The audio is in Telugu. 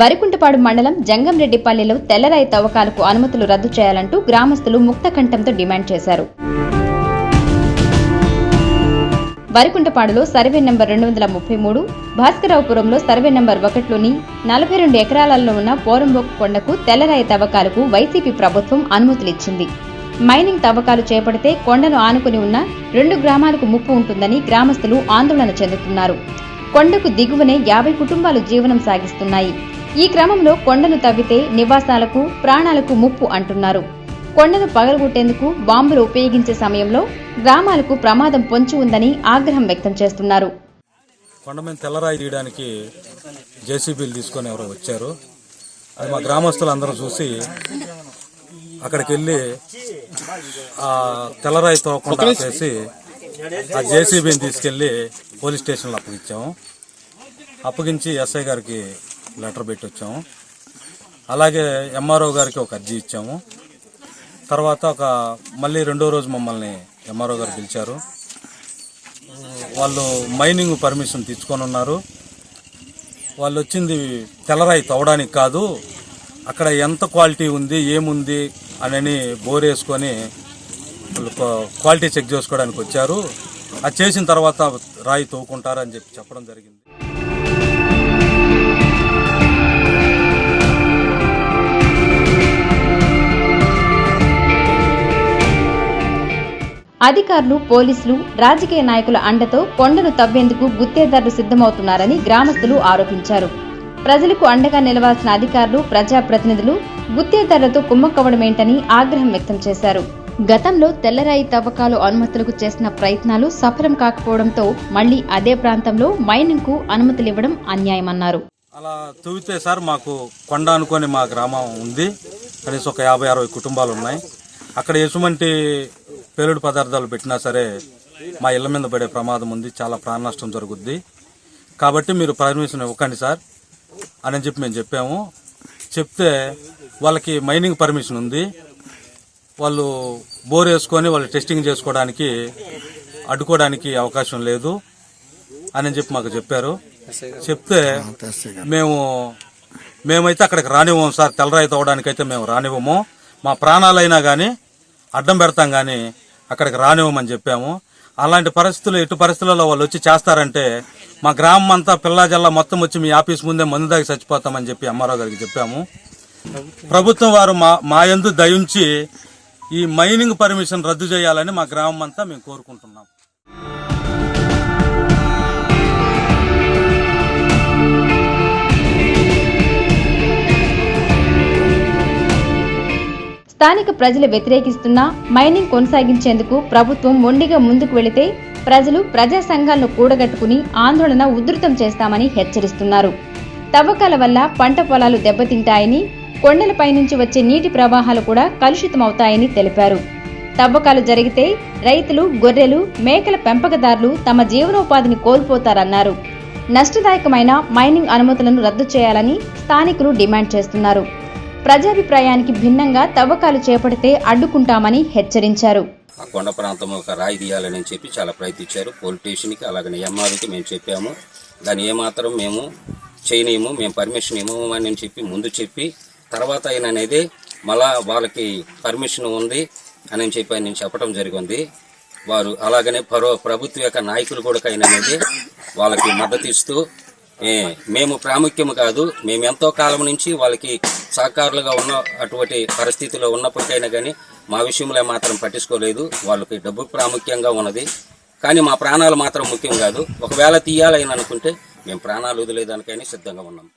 వరికుంటపాడు మండలం జంగంరెడ్డిపల్లిలో తెల్లరాయి తవ్వకాలకు అనుమతులు రద్దు చేయాలంటూ గ్రామస్తులు ముక్తకంఠంతో డిమాండ్ చేశారు. వరికుంటపాడులో సర్వే నెంబర్ రెండు వందల ముప్పై మూడు భాస్కరావుపురంలో సర్వే నెంబర్ ఒకటిలోని నలభై రెండు ఎకరాలలో ఉన్న పోరంబోకు కొండకు తెల్లరాయి తవ్వకాలకు వైసీపీ ప్రభుత్వం అనుమతులిచ్చింది మైనింగ్ తవ్వకాలు చేపడితే కొండను ఆనుకుని ఉన్న రెండు గ్రామాలకు ముప్పు ఉంటుందని గ్రామస్తులు ఆందోళన చెందుతున్నారు. కొండకు దిగువనే యాభై కుటుంబాలు జీవనం సాగిస్తున్నాయి. ఈ క్రమంలో కొండను తవ్వితే నివాసాలకు ప్రాణాలకు ముప్పు అంటున్నారు. కొండను పగలగొట్టేందుకు బాంబులు ఉపయోగించే సమయంలో గ్రామాలకు ప్రమాదం పొంచి ఉందని ఆగ్రహం వ్యక్తం చేస్తున్నారు. కొండ మీద తెల్లరాయి తీయడానికి జేసీబీలు తీసుకొని ఎవరో వచ్చారు. అది మా గ్రామస్తులు అందరూ చూసి అక్కడికి వెళ్ళి ఆ తెల్లరాయి తోకుండా చేసి ఆ జేసీబీని తీసుకెళ్ళి పోలీస్ స్టేషన్లో అప్పగించాము. అప్పగించి ఎస్ఐ గారికి లెటర్ పెట్టి వచ్చాము అలాగే ఎంఆర్ఓ గారికి ఒక అర్జీ ఇచ్చాము. తర్వాత ఒక మళ్ళీ రెండో రోజు మమ్మల్ని ఎంఆర్ఓ గారు పిలిచారు. వాళ్ళు మైనింగ్ పర్మిషన్ తీసుకొని ఉన్నారు. వాళ్ళు వచ్చింది తెల్లరాయి తవ్వడానికి కాదు అక్కడ ఎంత క్వాలిటీ ఉంది ఏముంది అని బోర్ వేసుకొని వాళ్ళు క్వాలిటీ చెక్ చేసుకోవడానికి వచ్చారు. అది చేసిన తర్వాత రాయి తవ్వుకుంటారని చెప్పి చెప్పడం జరిగింది. అధికారులు పోలీసులు రాజకీయ నాయకుల అండతో కొండను తవ్వేందుకు గుత్తేదారులు సిద్ధమవుతున్నారని గ్రామస్తులు ఆరోపించారు. ప్రజలకు అండగా నిలవాల్సిన అధికారులు ప్రజాప్రతినిధులు గుత్తేదారులతో కుమ్మక్కవడమేంటని ఆగ్రహం వ్యక్తం చేశారు. గతంలో తెల్లరాయి తవ్వకాలు అనుమతులకు చేసిన ప్రయత్నాలు సఫలం కాకపోవడంతో మళ్ళీ అదే ప్రాంతంలో మైనింగ్కు అనుమతులివ్వడం అన్యాయమన్నారు. అలా తవ్వితే సార్ మాకు కొండ అనుకొని మా గ్రామం ఉంది. కనీసం ఒక యాభై అరవై కుటుంబాలు ఉన్నాయి. అక్కడ ఎటువంటి పేలుడు పదార్థాలు పెట్టినా సరే మా ఇళ్ళ మీద పడే ప్రమాదం ఉంది చాలా ప్రాణ నష్టం జరుగుద్ది. కాబట్టి మీరు పర్మిషన్ ఇవ్వకండి సార్ అని చెప్పి మేము చెప్పాము. చెప్తే వాళ్ళకి మైనింగ్ పర్మిషన్ ఉంది. వాళ్ళు బోర్ వేసుకొని వాళ్ళు టెస్టింగ్ చేసుకోవడానికి అడ్డుకోవడానికి అవకాశం లేదు అని చెప్పి మాకు చెప్పారు. చెప్తే మేము మేమైతే అక్కడికి రానివ్వము సార్. తెల్లరాయి తవ్వడానికి అయితే మేము రానివ్వము. మా ప్రాణాలైనా కానీ అడ్డం పెడతాం కానీ అక్కడికి రానివ్వమని చెప్పాము. అలాంటి పరిస్థితులు ఎటు పరిస్థితులలో వాళ్ళు వచ్చి చేస్తారంటే మా గ్రామం అంతా పిల్లాజల్లా మొత్తం వచ్చి మీ ఆఫీస్ ముందే మందు దాగి చచ్చిపోతామని చెప్పి అమ్మారావు గారికి చెప్పాము. ప్రభుత్వం వారు మా మా యందు దయించి ఈ మైనింగ్ పర్మిషన్ రద్దు చేయాలని మా గ్రామం అంతా మేము కోరుకుంటున్నాం. స్థానిక ప్రజలు వ్యతిరేకిస్తున్నా మైనింగ్ కొనసాగించేందుకు ప్రభుత్వం మొండిగా ముందుకు వెళితే ప్రజలు ప్రజా సంఘాలను కూడగట్టుకుని ఆందోళన ఉధృతం చేస్తామని హెచ్చరిస్తున్నారు. తవ్వకాల వల్ల పంట పొలాలు దెబ్బతింటాయని కొండలపై నుంచి వచ్చే నీటి ప్రవాహాలు కూడా కలుషితమవుతాయని తెలిపారు. తవ్వకాలు జరిగితే రైతులు గొర్రెలు మేకల పెంపకదారులు తమ జీవనోపాధిని కోల్పోతారన్నారు. నష్టదాయకమైన మైనింగ్ అనుమతులను రద్దు చేయాలని స్థానికులు డిమాండ్ చేస్తున్నారు. ప్రజాభిప్రాయానికి భిన్నంగా తవ్వకాలు చేపడితే అడ్డుకుంటామని హెచ్చరించారు. ఆ కొండ ప్రాంతం ఒక రాయి తీయాలని చెప్పి చాలా ప్రయత్నించారు. పోలీస్ స్టేషన్కి అలాగనే ఎంఆర్కి మేము చెప్పాము. దాన్ని ఏమాత్రం మేము చేయనేము మేము పర్మిషన్ ఇవ్వము అని చెప్పి ముందు చెప్పి తర్వాత అయిన అనేది మళ్ళా వాళ్ళకి పర్మిషన్ ఉంది అని చెప్పి నేను చెప్పడం జరిగింది. వారు అలాగనే పరో ప్రభుత్వ యొక్క నాయకులు కూడా ఆయన అనేది వాళ్ళకి మద్దతు ఇస్తూ మేము ప్రాముఖ్యం కాదు మేము ఎంతో కాలం నుంచి వాళ్ళకి సహకారులుగా ఉన్న అటువంటి పరిస్థితిలో ఉన్నప్పటికైనా కానీ మా విషయంలో మాత్రం పట్టించుకోలేదు. వాళ్ళకి డబ్బు ప్రాముఖ్యంగా ఉన్నది. కానీ మా ప్రాణాలు మాత్రం ముఖ్యం కాదు. ఒకవేళ తీయాలని అనుకుంటే మేము ప్రాణాలు వదిలేదానికైనా సిద్ధంగా ఉన్నాం.